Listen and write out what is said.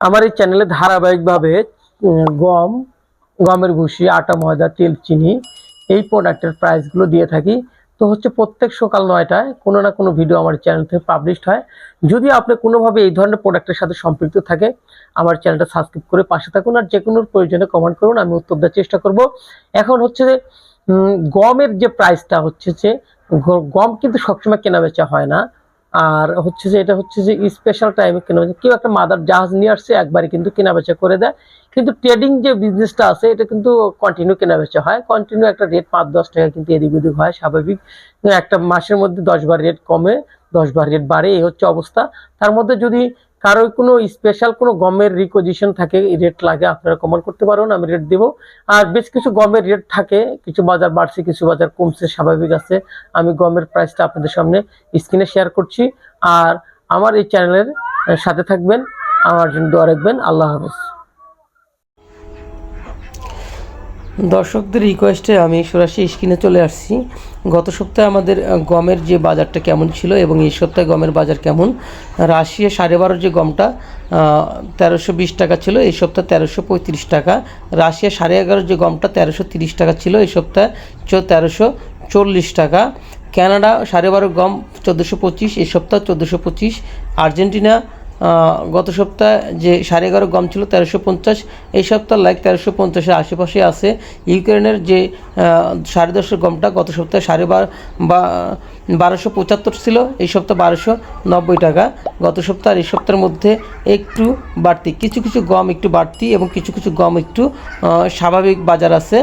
আমার এই চ্যানেলে ধারাবাহিকভাবে গম, গমের ভুসি, আটা, ময়দা, তেল, চিনি এই প্রোডাক্টের প্রাইসগুলো দিয়ে থাকি। তো হচ্ছে প্রত্যেক সকাল নয়টায় কোনো না কোনো ভিডিও আমার চ্যানেল থেকে পাবলিশড হয়। যদি আপনি কোনোভাবে এই ধরনের প্রোডাক্টের সাথে সম্পৃক্ত থাকে, আমার চ্যানেলটা সাবস্ক্রাইব করে পাশে থাকুন আর যে কোনো প্রয়োজনে কমেন্ট করুন, আমি উত্তর দেওয়ার চেষ্টা করব। এখন হচ্ছে যে গমের যে প্রাইসটা হচ্ছে যে গম কিন্তু সবসময় কেনা বেচা হয় না। আর হচ্ছে যে, এটা হচ্ছে যে স্পেশাল টাইমে কেনা বেচা। কেউ একটা মাদার জাহাজ নিয়ে আসছে একবারে কিন্তু কেনা বেচা করে দেয়। কিন্তু ট্রেডিং যে বিজনেসটা আছে, এটা কিন্তু কন্টিনিউ কেনা বেচা হয়। কন্টিনিউ একটা রেট পাঁচ, দশ টাকা কিন্তু এদিক ওদিক হয়, স্বাভাবিক। একটা মাসের মধ্যে দশ বার রেট কমে, দশ বার রেট বাড়ে, এই হচ্ছে অবস্থা। তার মধ্যে যদি কারও কোনো স্পেশাল কোনো গমের রিকোজিশন থাকে রেট লাগে, আপনারা কমেন্ট করতে পারেন আমি রেট দেবো। আর বেশ কিছু গমের রেট থাকে, কিছু বাজার বাড়ছে, কিছু বাজার কমছে, স্বাভাবিক আছে। আমি গমের প্রাইসটা আপনাদের সামনে স্ক্রিনে শেয়ার করছি। আর আমার এই চ্যানেলের সাথে থাকবেন, আমার জন্য দোয়া রাখবেন, আল্লাহ হাফেজ। দর্শকদের রিকোয়েস্টে আমি সরাসরি স্ক্রিনে চলে আসছি। গত সপ্তাহে আমাদের গমের যে বাজারটা কেমন ছিল এবং এই সপ্তাহে গমের বাজার কেমন, রাশিয়া সাড়ে বারোর যে গমটা তেরোশো বিশ টাকা ছিল, এই সপ্তাহে তেরোশো পঁয়ত্রিশ টাকা। রাশিয়া সাড়ে এগারোর যে গমটা, তেরোশো তিরিশ টাকা ছিল, এই সপ্তাহে তেরোশো চল্লিশ টাকা। কানাডা সাড়ে বারো গম চোদ্দোশো পঁচিশ, এই সপ্তাহ চোদ্দোশো পঁচিশ। আর্জেন্টিনা গত সপ্তাহে যে সাড়ে এগারো গম ছিল তেরোশো পঞ্চাশ, এই সপ্তাহ লাইক তেরোশো পঞ্চাশের আশেপাশে আছে। ইউক্রেনের যে সাড়ে দশের গমটা গত সপ্তাহে সাড়ে বা বারোশো পঁচাত্তর ছিল, এই সপ্তাহ বারোশো নব্বই টাকা। গত সপ্তাহ আর এই সপ্তাহের মধ্যে একটু বাড়তি, কিছু কিছু গম একটু বাড়তি এবং কিছু কিছু গম একটু স্বাভাবিক বাজার আছে।